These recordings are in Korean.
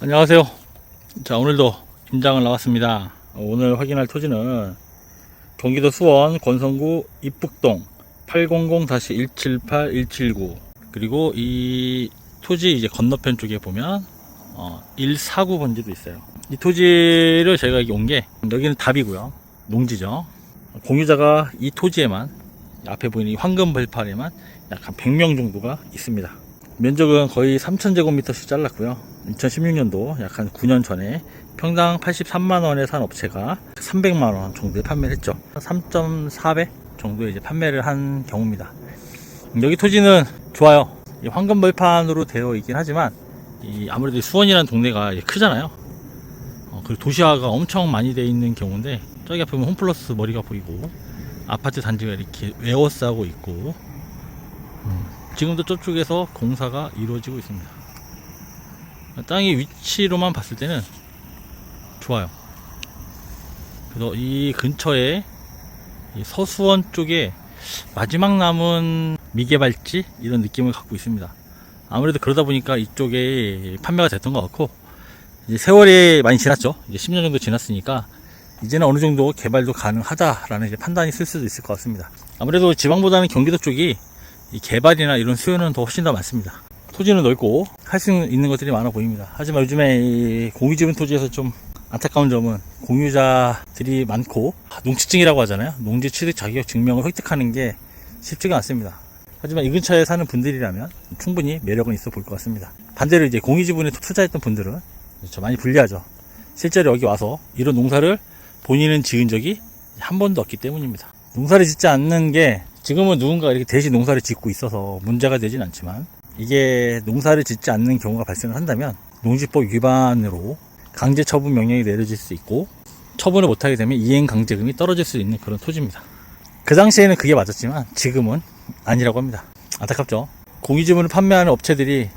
안녕하세요. 자, 오늘도 임장을 나왔습니다. 오늘 확인할 토지는 경기도 수원 권성구 입북동 800-178-179 그리고 이 토지 이제 건너편 쪽에 보면 어, 149 번지도 있어요. 이 토지를 저희가 여기 온 게 여기는 답이고요. 농지죠. 공유자가 이 토지에만 앞에 보이는 이 황금 벌판에만 약 한 100명 정도가 있습니다. 면적은 거의 3,000제곱미터씩 잘랐고요. 2016년도 약 한 9년 전에 평당 83만원에 산 업체가 300만원 정도에 판매를 했죠. 3.4배 정도에 이제 판매를 한 경우입니다. 여기 토지는 좋아요. 이 황금 벌판으로 되어 있긴 하지만 이 아무래도 수원이라는 동네가 크잖아요. 어, 그리고 도시화가 엄청 많이 되어 있는 경우인데 저기 앞에 보면 홈플러스 머리가 보이고 아파트 단지가 이렇게 에워싸고 있고 음, 지금도 저쪽에서 공사가 이루어지고 있습니다. 땅의 위치로만 봤을 때는 좋아요. 그래서 이 근처에 이 서수원 쪽에 마지막 남은 미개발지 이런 느낌을 갖고 있습니다. 아무래도 그러다 보니까 이쪽에 판매가 됐던 것 같고 이제 세월이 많이 지났죠. 이제 10년 정도 지났으니까 이제는 어느 정도 개발도 가능하다라는 이제 판단이 쓸 수도 있을 것 같습니다. 아무래도 지방보다는 경기도 쪽이 이 개발이나 이런 수요는 더 훨씬 더 많습니다. 토지는 넓고 할 수 있는 것들이 많아 보입니다. 하지만 요즘에 이 공유지분 토지에서 좀 안타까운 점은 공유자들이 많고 농취증이라고 하잖아요. 농지 취득 자격 증명을 획득하는 게 쉽지가 않습니다. 하지만 이 근처에 사는 분들이라면 충분히 매력은 있어 볼것 같습니다. 반대로 이제 공유지분에 투자했던 분들은 좀 많이 불리하죠. 실제로 여기 와서 이런 농사를 본인은 지은 적이 한 번도 없기 때문입니다. 농사를 짓지 않는 게 지금은 누군가 이렇게 대신 농사를 짓고 있어서 문제가 되진 않지만 이게 농사를 짓지 않는 경우가 발생을 한다면 농지법 위반으로 강제 처분 명령이 내려질 수 있고 처분을 못하게 되면 이행 강제금이 떨어질 수 있는 그런 토지입니다. 그 당시에는 그게 맞았지만 지금은 아니라고 합니다. 안타깝죠. 공유지분을 판매하는 업체들이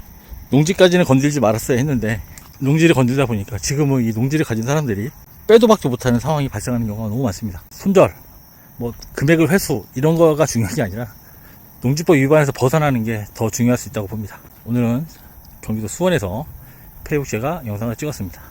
농지까지는 건들지 말았어야 했는데 농지를 건들다 보니까 지금은 이 농지를 가진 사람들이 빼도 박도 못하는 상황이 발생하는 경우가 너무 많습니다. 손절, 뭐 금액을 회수 이런 거가 중요한 게 아니라 농지법 위반에서 벗어나는 게 더 중요할 수 있다고 봅니다. 오늘은 경기도 수원에서 페이북 제가 영상을 찍었습니다.